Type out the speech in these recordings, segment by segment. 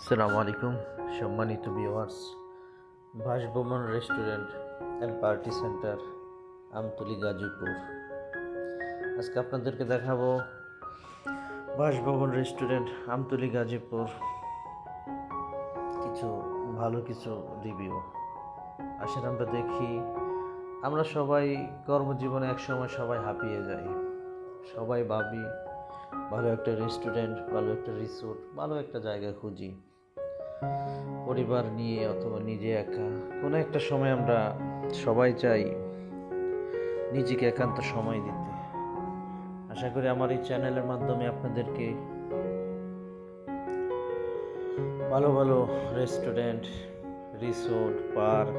আসসালামু আলাইকুম, সম্মানিত viewers Basbhaban restaurant and party centre Amtali Gazipur. আজকে আপনাদেরকে দেখাবো বাসভবন রেস্টুরেন্ট আমতলি গাজীপুর। কিছু ভালো কিছু রিভিউ আসেন আমরা দেখি, আমরা সবাই কর্মজীবনে একসময় সবাই হাঁপিয়ে যাই। সবাই ভাবি, ভালো একটা রেস্টুরেন্ট ভালো একটা রিসোর্ট ভালো একটা জায়গা খুঁজি। পরিবার নিয়ে অথবা নিজে একা, কোনো একটা সময় আমরা সবাই চাই নিজেকে একান্ত সময় দিতে। আশা করি আমার এই চ্যানেলের মাধ্যমে আপনাদেরকে ভালো ভালো রেস্টুরেন্ট, রিসোর্ট, পার্ক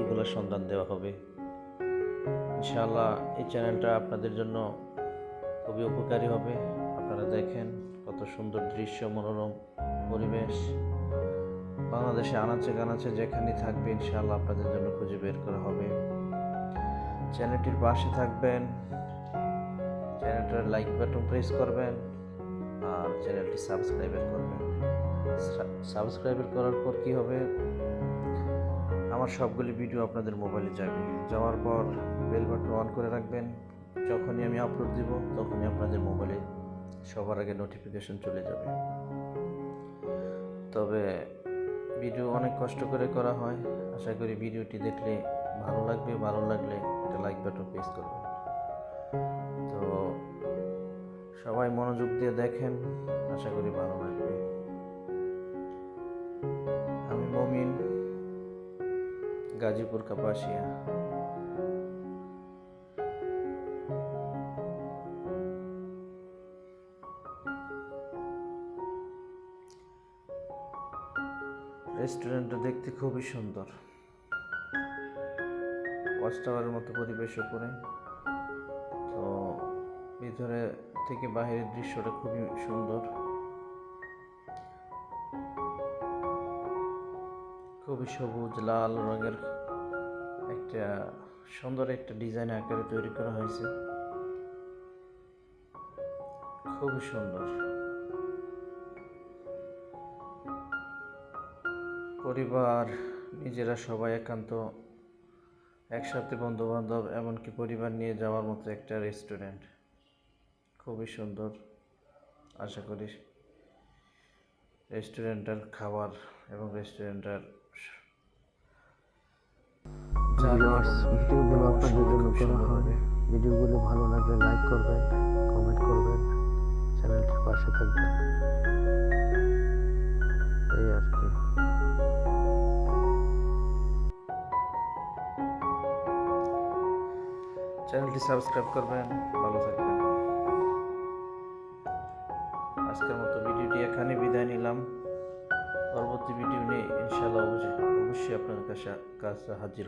এগুলোর সন্ধান দেওয়া হবে। ইনশাআল্লাহ এই চ্যানেলটা আপনাদের জন্য খুবই উপকারী হবে। আপনারা দেখেন কত সুন্দর দৃশ্য, মনোরম পরিবেশ। বাংলাদেশে আনাচে কানাচে যেখানে থাকবে, ইনশাআল্লাহ আপনাদের জন্য খুঁজে বের করা হবে। চ্যানেলটির পাশে থাকবেন, চ্যানেলটার লাইক বাটন প্রেস করবেন, আর চ্যানেলটি সাবস্ক্রাইবার করবেন। সাবস্ক্রাইবার করার পর কি হবে? আমার সবগুলি ভিডিও আপনাদের মোবাইলে যাবে। যাওয়ার পর বেল বাটন অন করে রাখবেন। যখনই আমি আপলোড দিব, তখনই আপনাদের মোবাইলে সবার আগে নোটিফিকেশন চলে যাবে। তবে ভিডিও অনেক কষ্ট করে করা হয়। আশা করি ভিডিওটি দেখলে ভালো লাগবে, ভালো লাগলে একটা লাইক বাটন প্রেস করবেন। তো সবাই মনোযোগ দিয়ে দেখেন, আশা করি ভালো লাগবে। আমি মমিন, গাজীপুর, কাপাসিয়া। রেস্টুরেন্টটা দেখতে খুবই সুন্দর। ওয়াচ টাওয়ারের মতো পরিবেশ উপরে। তো ভিতরে থেকে বাহিরের দৃশ্যটা খুবই সুন্দর। খুবই সবুজ, লাল রঙের একটা সুন্দর একটা ডিজাইন আকারে তৈরি করা হয়েছে। খুবই সুন্দর। পরিবার নিজেরা সবাই একান্ত একসাথে বন্ধু বান্ধব এমনকি পরিবার নিয়ে যাওয়ার মতো একটা রেস্টুরেন্ট খুবই সুন্দর আশা করি রেস্টুরেন্টের খাবার এবং রেস্টুরেন্টের ভিডিওগুলো আপনাদের জন্য করা হয় ভিডিওগুলো ভালো লাগলে লাইক করবেন কমেন্ট করবেন চ্যানেলটির পাশে থাকবেন। চ্যানেলটি সাবস্ক্রাইব করবেন, ভালো থাকবেন আজকের মতো ভিডিওটি এখানে বিদায় নিলাম পরবর্তী ভিডিও নিয়ে ইনশাআল্লাহ অবশ্যই আপনার কাছে কাছে হাজির।